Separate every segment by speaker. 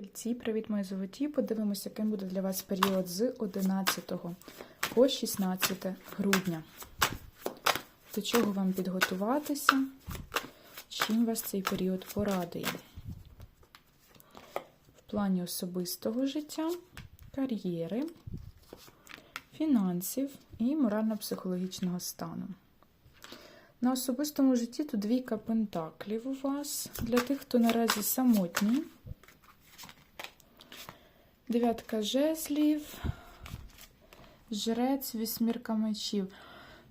Speaker 1: Тельці, привіт, мої золоті. Подивимося, яким буде для вас період з 11 по 16 грудня. До чого вам підготуватися? Чим вас цей період порадує? В плані особистого життя, кар'єри, фінансів і морально-психологічного стану. На особистому житті тут двійка пентаклів у вас. Для тих, хто наразі самотній. Дев'ятка жезлів, жрець, вісьмірка мечів.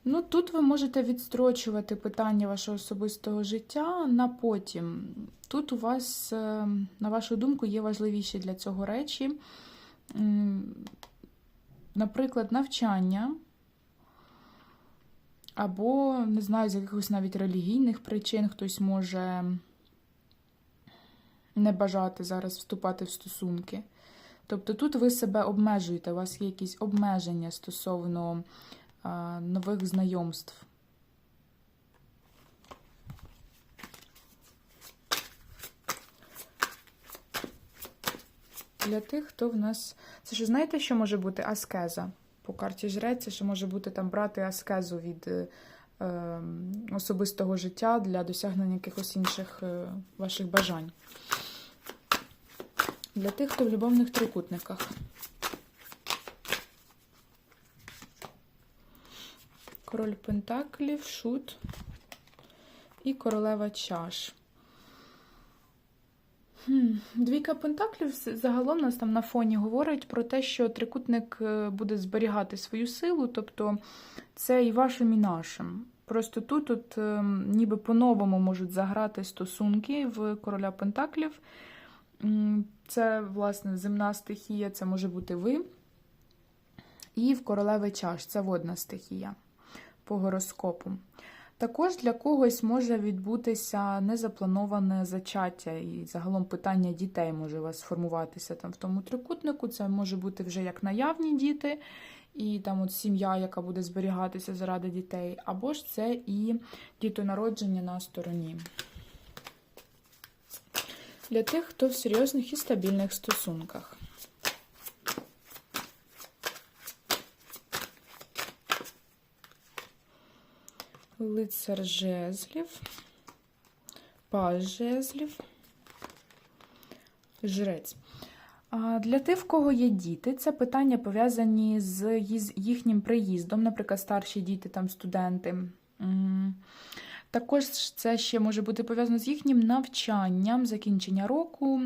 Speaker 1: Ну, тут ви можете відстрочувати питання вашого особистого життя на потім. Тут у вас, е, на вашу думку, є важливіші для цього речі. Наприклад, навчання. Або, не знаю, з якихось навіть релігійних причин хтось може не бажати зараз вступати в стосунки. Тобто тут ви себе обмежуєте, у вас є якісь обмеження стосовно а, нових знайомств. Для тих, хто в нас. Це ж знаєте, що може бути аскеза? По карті жрець, це ще може бути там брати аскезу від е, е, особистого життя для досягнення якихось інших е, ваших бажань. Для тих, хто в любовних трикутниках. Король Пентаклів, шут і королева чаш. Двійка Пентаклів загалом нас там на фоні говорить про те, що трикутник е, буде зберігати свою силу, тобто це і вашим, і нашим. Просто тут, тут е, ніби по-новому можуть заграти стосунки в короля Пентаклів. Це, власне, земна стихія, це може бути ви. І в королеви чаш це водна стихія по гороскопу. Також для когось може відбутися незаплановане зачаття, і загалом питання дітей може у вас сформуватися там в тому трикутнику. Це може бути вже як наявні діти, і там от сім'я, яка буде зберігатися заради дітей, або ж це і дітонародження на стороні. Для тих, хто в серйозних і стабільних стосунках. Лицар жезлів, паж жезлів, жрець. Для тих, в кого є діти, це питання пов'язані з їхнім приїздом, наприклад, старші діти, там студенти. Також це ще може бути пов'язано з їхнім навчанням, закінчення року.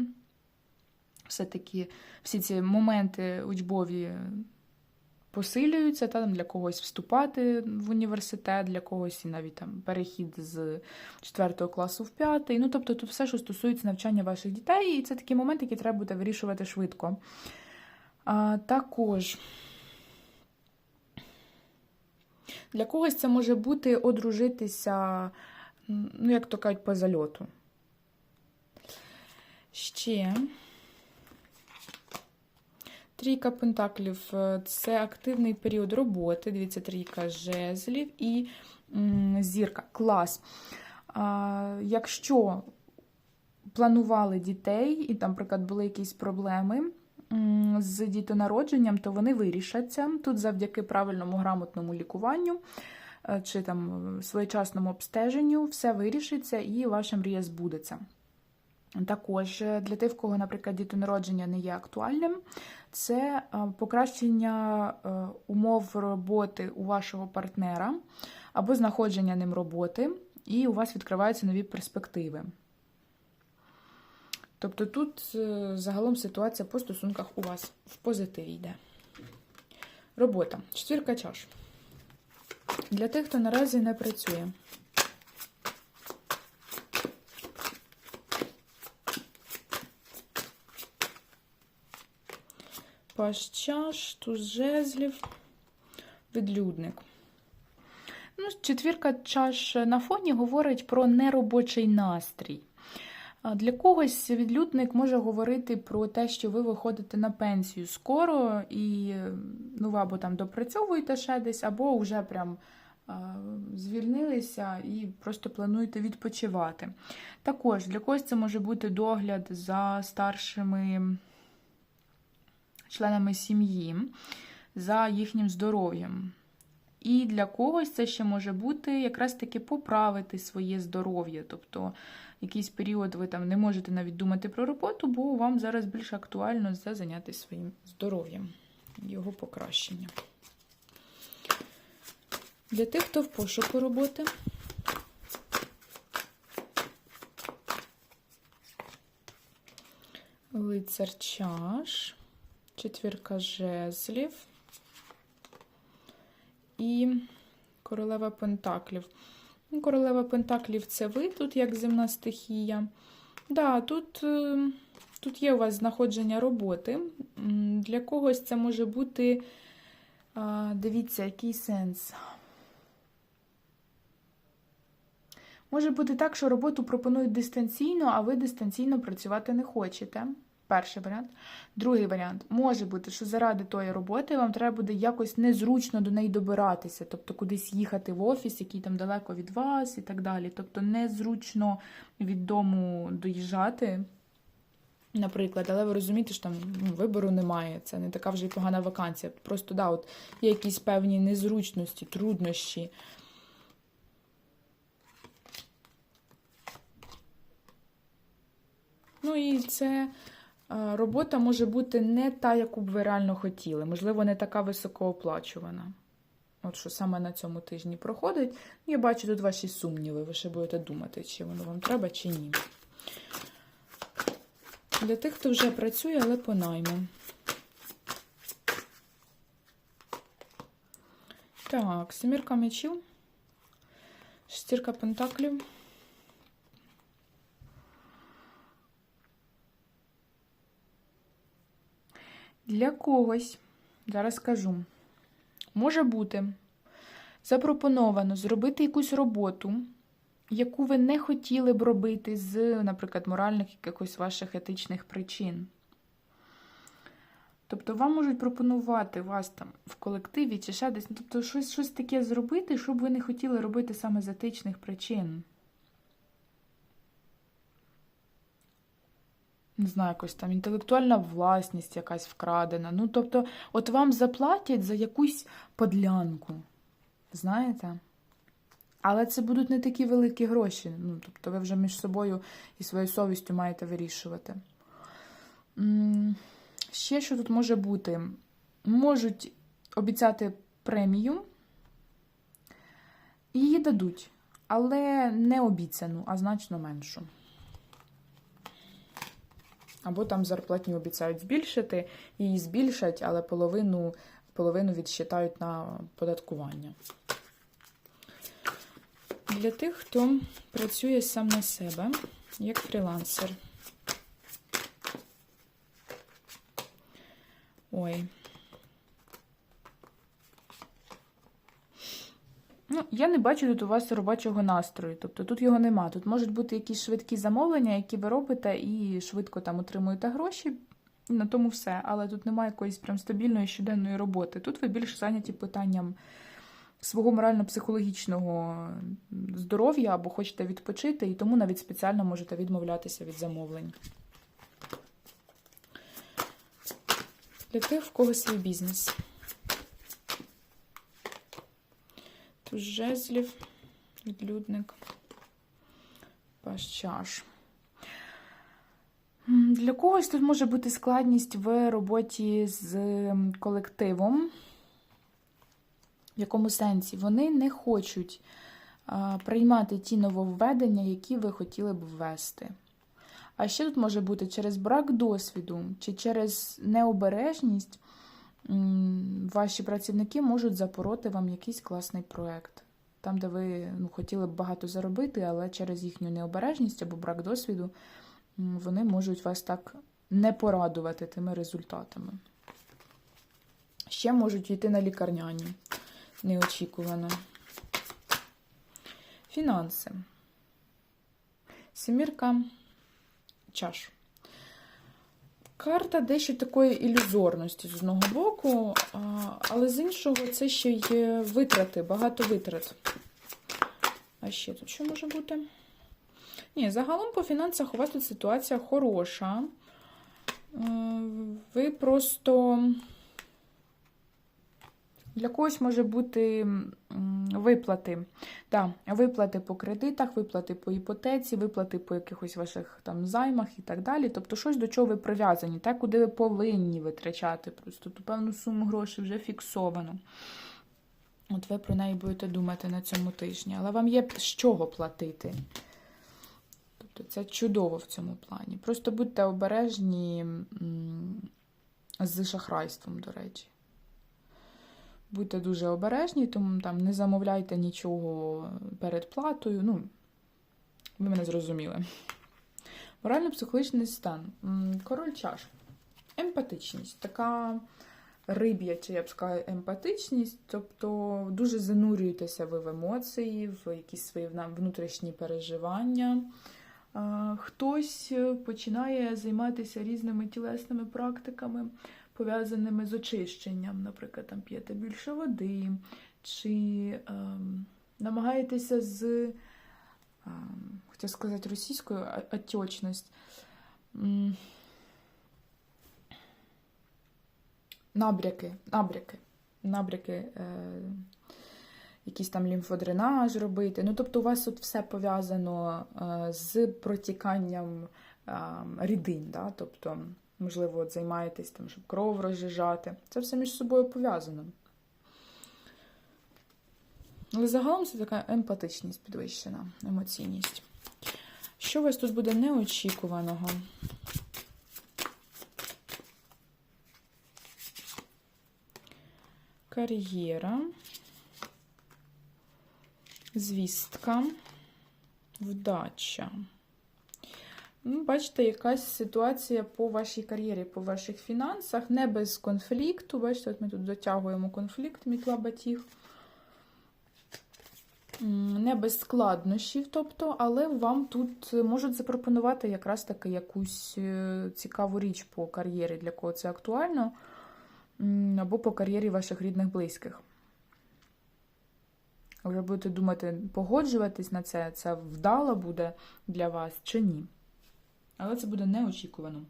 Speaker 1: Все-таки всі ці моменти учбові посилюються, та, там, для когось вступати в університет, для когось і навіть там перехід з 4 класу в 5. Ну, тобто тут все, що стосується навчання ваших дітей, і це такі моменти, які треба буде вирішувати швидко. А, також для когось це може бути одружитися, ну, як то кажуть, по зальоту. Ще. Трійка пентаклів е, це активний період роботи. Дивіться, трійка жезлів і зірка. Клас. А, якщо планували дітей, і там, наприклад, були якісь проблеми з дітонародженням, то вони вирішаться. Тут завдяки правильному грамотному лікуванню е, чи там своєчасному обстеженню все вирішиться і ваша мрія збудеться. Також е, для тих, в кого, наприклад, дітонародження не є актуальним, це е, покращення умов роботи у вашого партнера або знаходження ним роботи, і у вас відкриваються нові перспективи. Тобто тут е, загалом ситуація по стосунках у вас в позитиві йде. Робота. Четвірка чаш. Для тих, хто наразі не працює. Паш чаш, туз жезлів, відлюдник. Ну, четвірка чаш на фоні говорить про неробочий настрій. Для когось відлюдник може говорити про те, що ви виходите на пенсію скоро, і ну, ви або там допрацьовуєте ще десь, або вже прям звільнилися і просто плануєте відпочивати. Також для когось це може бути догляд за старшими членами сім'ї, за їхнім здоров'ям. І для когось це ще може бути якраз таки поправити своє здоров'я. Тобто якийсь період ви там не можете навіть думати про роботу, бо вам зараз більш актуально це зайнятися своїм здоров'ям, його покращення. Для тих, хто в пошуку роботи. Лицар чаш, четвірка жезлів і королева пентаклів. Ну, Королева Пентаклів це ви тут як земна стихія. Да, тут, е, тут є у вас знаходження роботи. Для когось це може бути, дивіться, який сенс. Може бути так, що роботу пропонують дистанційно, а ви дистанційно працювати не хочете. Перший варіант. Другий варіант. Може бути, що заради тої роботи вам треба буде якось незручно до неї добиратися, тобто кудись їхати в офіс, який там далеко від вас і так далі. Тобто незручно від дому доїжджати, наприклад, але ви розумієте, що там ну, вибору немає. Це не така вже й погана вакансія. Просто да, от є якісь певні незручності, труднощі. Ну і це робота може бути не та, яку б ви реально хотіли. Можливо, не така високооплачувана. От що саме на цьому тижні проходить. Я бачу тут ваші сумніви. Ви ще будете думати, чи воно вам треба, чи ні. Для тих, хто вже працює, але по найму. Так, семірка мечів, шестірка пентаклів. Для когось, зараз скажу, може бути запропоновано зробити якусь роботу, яку ви не хотіли б робити з, наприклад, моральних якихось ваших етичних причин. Тобто вам можуть пропонувати вас там в колективі чи ще десь, ну, тобто щось, щось таке зробити, що б ви не хотіли робити саме з етичних причин. Не знаю, якось там інтелектуальна власність якась вкрадена. Ну, тобто, от вам заплатять за якусь подлянку. Знаєте? Але це будуть не такі великі гроші. Ну, тобто, ви вже між собою і своєю совістю маєте вирішувати. Ще що тут може бути? Можуть обіцяти премію, її дадуть, але не обіцяну, а значно меншу. Або там зарплатню обіцяють збільшити, її збільшать, але половину, половину відсчитають на податкування. Для тих, хто працює сам на себе, як фрілансер. Ой. Я не бачу тут у вас робочого настрою, тобто тут його нема. Тут можуть бути якісь швидкі замовлення, які ви робите, і швидко там отримуєте гроші. На тому все. Але тут немає якоїсь прям стабільної щоденної роботи. Тут ви більше зайняті питанням свого морально-психологічного здоров'я або хочете відпочити, і тому навіть спеціально можете відмовлятися від замовлень. Для тих, в кого свій бізнес. Жезлів, відлюдник, паш. Для когось тут може бути складність в роботі з колективом. В якому сенсі? Вони не хочуть а, приймати ті нововведення, які ви хотіли б ввести. А ще тут може бути через брак досвіду чи через необережність ваші працівники можуть запороти вам якийсь класний проєкт. Там, де ви ну, хотіли б багато заробити, але через їхню необережність або брак досвіду вони можуть вас так не порадувати тими результатами. Ще можуть йти на лікарняні неочікувано. Фінанси. Семірка чаш. Карта дещо такої ілюзорності з одного боку, але з іншого це ще є витрати, багато витрат. А ще тут що може бути? Ні, загалом по фінансах у вас тут ситуація хороша. Е, Ви просто. Для когось може бути виплати. Да, виплати по кредитах, виплати по іпотеці, виплати по якихось ваших там займах і так далі. Тобто щось до чого ви прив'язані, те, куди ви повинні витрачати. Просто ту певну суму грошей вже фіксовано. От ви про неї будете думати на цьому тижні. Але вам є з чого платити. Тобто це чудово в цьому плані. Просто будьте обережні з шахрайством, до речі. Будьте дуже обережні, тому там не замовляйте нічого перед платою. Ну, ви мене зрозуміли. Морально-психологічний стан. Король чаш. Емпатичність. Така риб'яча, я б сказала, емпатичність. Тобто дуже занурюєтеся ви в емоції, в якісь свої внутрішні переживання. Хтось е, починає займатися різними тілесними практиками, пов'язаними з очищенням. Наприклад, там п'єте більше води, чи ем, намагаєтеся з, ем, хотів сказати російською, отечність. М, Набряки, набряки, набряки, е, якийсь там лімфодренаж робити. Ну, тобто, у вас тут все пов'язано е, з протіканням е, рідин, да? тобто, можливо, от займаєтесь там, щоб кров розжижати. Це все між собою пов'язано. Але загалом це така емпатичність підвищена, емоційність. Що у вас тут буде неочікуваного? Кар'єра, звістка, вдача. Ну, бачите, якась ситуація по вашій кар'єрі, по ваших фінансах, не без конфлікту. Бачите, от ми тут дотягуємо конфлікт мітла батіг. Не без складнощів, тобто, але вам тут можуть запропонувати якраз таки якусь е, цікаву річ по кар'єрі, для кого це актуально, або по кар'єрі ваших рідних близьких. Ви будете думати, погоджуватись на це, це вдало буде для вас чи ні. Але це буде неочікувано.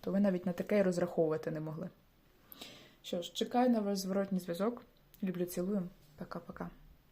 Speaker 1: То ви навіть на таке і розраховувати не могли. Що ж, чекаю на ваш зворотній зв'язок. Люблю, цілую. Пока-пока.